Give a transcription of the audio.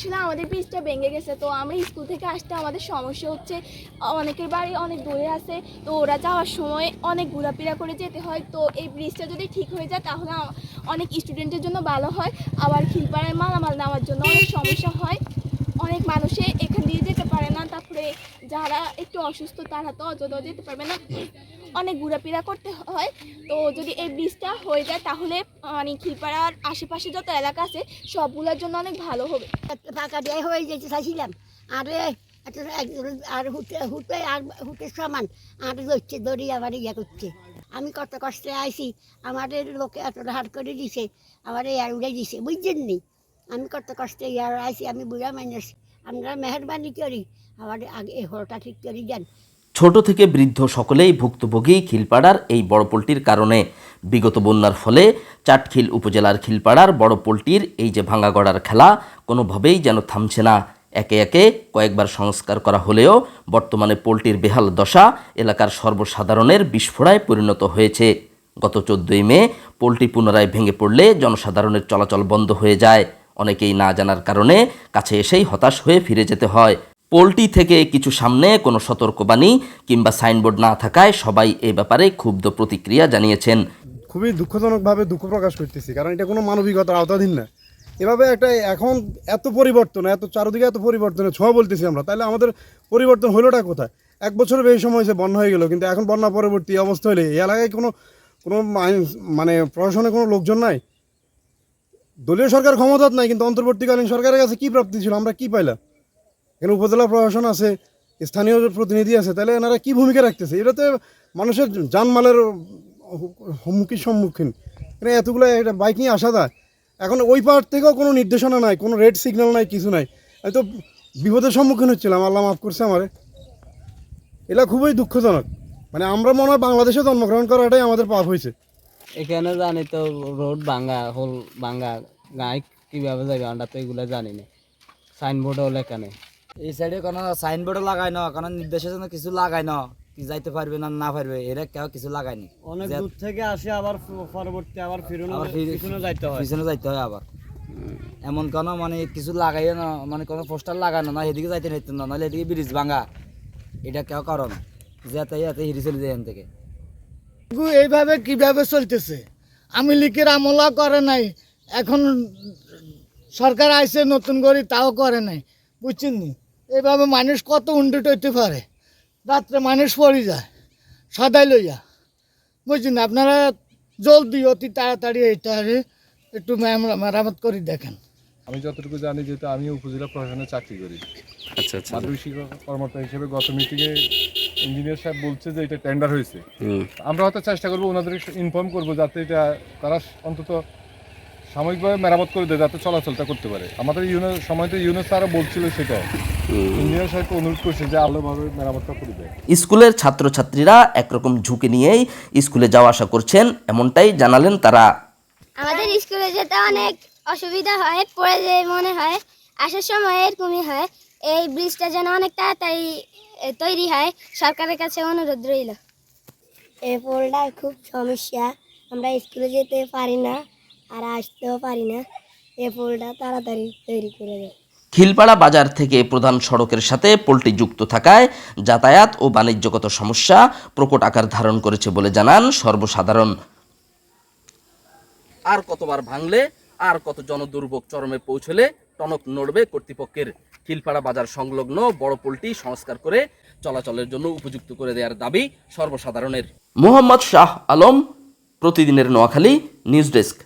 আসলে আমাদের ব্রিজটা ভেঙে গেছে। তো আমরা স্কুল থেকে আসতে আমাদের সমস্যা হচ্ছে, অনেকের বাড়ি অনেক দূরে আছে, তো ওরা যাওয়ার সময় অনেক ঘোরাফেরা করে যেতে হয়। তো এই ব্রিজটা যদি ঠিক হয়ে যায়, তাহলে অনেক স্টুডেন্টের জন্য ভালো হয়। আবার খিলপাড়ায় মালামাল নেওয়ার জন্য অনেক সমস্যা হয়। অনেক মানুষে এখান দিয়ে যেতে পারে না। তারপরে যারা একটু অসুস্থ, তারা তো অযথাও যেতে পারবে না। অনেক ঘোরাফেরা করতে হয়। তো যদি এই ব্রিজটা হয়ে যায় তাহলে মানে খিলপাড়ার আশেপাশে যত এলাকা আছে, সবগুলোর জন্য অনেক ভালো হবে। টাকা দিয়ে হয়ে যেতে চাইছিলাম। আরে আর হুটে হুটে আর হুটের সমান, আর ধরছে দড়ি আবার ইয়ে করছে। আমি কত কষ্টে আইছি, আমাদের লোকে এত হাট করে দিছে আমার ইয়ার উড়ে দিছে, বুঝছেন নি? আমি কত কষ্টে ইয়ার আইছি, আমি বুড়া মানুষ, আমরা মেহরবানি করি আমার আগে এই হলটা ঠিক করে যান ছোট থেকে বৃদ্ধ সকলেই ভুক্তভোগী খিলপাড়ার এই বড় পোলটির কারণে। বিগত বন্যার ফলে চাটখিল উপজেলার খিলপাড়ার বড় পোলটির এই যে ভাঙাগড়ার খেলা কোনোভাবেই যেন থামছে না। একে একে কয়েকবার সংস্কার করা হলেও বর্তমানে পোলটির বেহাল দশা এলাকার সর্বসাধারণের বিস্ফোরায় পরিণত হয়েছে। গত চোদ্দই মে পোলট্রি পুনরায় ভেঙে পড়লে জনসাধারণের চলাচল বন্ধ হয়ে যায়। অনেকেই না জানার কারণে কাছে এসেই হতাশ হয়ে ফিরে যেতে হয়। পোলট্রি থেকে কিছু সামনে কোনো সতর্কবাণী কিংবা সাইনবোর্ড না থাকায় সবাই এ ব্যাপারে ক্ষুব্ধ প্রতিক্রিয়া জানিয়েছেন। খুবই দুঃখজনকভাবে দুঃখ প্রকাশ করতেছি, কারণ এটা কোনো মানবিকতার আওতাধীন না। এভাবে একটা এখন এত পরিবর্তন, এত চারদিকে এত পরিবর্তনের ছোঁয়া বলতেছি আমরা, তাহলে আমাদের পরিবর্তন হলোটা কোথায়? এক বছরের বেশি সময় হয়েছে বন্যা হয়ে গেল, কিন্তু এখন বন্যা পরবর্তী অবস্থা হলে এই এলাকায় কোনো কোনো মানে প্রশাসনের কোনো লোকজন নাই? দলীয় সরকার ক্ষমতার নাই, কিন্তু অন্তর্বর্তীকালীন সরকারের কাছে কী প্রাপ্তি ছিল, আমরা কী পাইলাম? এখানে উপজেলা প্রশাসন আছে, স্থানীয় প্রতিনিধি আছে, তাহলে এনারা কী ভূমিকা রাখতেছে? এটাতে মানুষের জানমালের হুমকির সম্মুখীন। মানে এতগুলো একটা বাইক নিয়ে আসা যায়। এখন ওই পার থেকেও কোনো নির্দেশনা নাই, কোনো রেড সিগন্যাল নাই, কিছু নাই। আমি তো বিপদের সম্মুখীন হচ্ছিলাম, আল্লাহ মাফ করছে আমারে। এটা খুবই দুঃখজনক। মানে আমরা মনে হয় বাংলাদেশে জন্মগ্রহণ করাটাই আমাদের পাপ হয়েছে। এখানে জানি তো রোড ভাঙ্গা হোল ভাঙ্গা গায়ে কীভাবে যাবে আমরা তো এগুলো জানি না। সাইনবোর্ডও লেখা নেই। এই সাইডে কোনো সাইনবোর্ডও লাগাই না কোনো নির্দেশের জন্য কিছু লাগাই না কি যাইতে পারবে না না পারবে এরা কেউ কিছু লাগায়নি অনেক দূর থেকে আসে আবার পরবর্তী আবার ফিরুন পিছনে যাইতে হয়। পিছনে যাইতে হয় আবার। এমন কোনো মানে কিছু লাগাইও না মানে কোনো পোস্টার লাগানো না এদিকে যাইতে নিতে না নাহলে এদিকে ব্রিজ ভাঙা। এটা কেউ করো না যাতে যাতে হিরি চলে যায় এখান থেকে। এইভাবে কীভাবে চলতেছে? আমি লিখের আমলা করে নাই এখন সরকার আইসে নতুন করে তাও করে নাই। বুঝছেন নি এইভাবে মানুষ কত উন্ডুট হইতে পারে? রাত্রে মানুষ পড়ে যায় সদাই লইয়া। বুঝছেন আপনারা জলদি অতি তাড়াতাড়ি এটা একটু মেরাম- মেরামত করে দেখেন। আমি যতটুকু জানি যেহেতু আমি উপজেলা প্রশাসনে চাকরি করি। আচ্ছা আচ্ছা। মাধ্যমিক শিক্ষক কর্মকর্তা হিসেবে গত মিটিংয়ে ইঞ্জিনিয়ার সাহেব বলছে যে এটা টেন্ডার হয়েছে। আমরা হয়তো চেষ্টা করব ওনাদের ইনফর্ম করব যাতে এটা তারা অন্তত সাময়িকভাবে মেরামত করে দেয় যাতে চলাচলটা করতে পারে। আমাদের ইউনো সময়তে ইউনো স্যারও বলছিল সেটা। ইঞ্জিনিয়ার সাহেবকে অনুরোধ করছে যে আলোভাবে মেরামতটা করে দেয়। স্কুলের ছাত্রছাত্রীরা একরকম ঝুঁকি নিয়েই স্কুলে যাওয়া আসা করছেন এমনটাই জানালেন তারা। আমাদের স্কুলে যেতে অনেক অসুবিধা হয় পড়ে যায় মনে হয় আসার সময় এরকমই হয়। এই ব্রিজটা যেন অনেক তাড়াতাড়ি তৈরি হয় সরকারের কাছে অনুরোধ রইল। এই পোলটার খুব সমস্যা আমরা স্কুলে যেতে পারি না। আর আসতেও পারি না। এই পোলটা তাড়াতাড়ি তৈরি করে দেয় খিলপাড়া বাজার থেকে প্রধান সড়কের সাথে পোলট্রি যুক্ত থাকায় যাতায়াত ও বাণিজ্যগত সমস্যা প্রকট আকার ধারণ করেছে বলে জানান সর্বসাধারণ। আর কতবার ভাঙলে, আর কত জনদুর্ভোগ চরমে পৌঁছলে টনক নড়বে কর্তৃপক্ষের। খিলপাড়া বাজার সংলগ্ন বড় পোলট্রি সংস্কার করে চলাচলের জন্য উপযুক্ত করে দেওয়ার দাবি সর্বসাধারণের। মোহাম্মদ শাহ আলম, প্রতিদিনের নোয়াখালী, নিউজ ডেস্ক।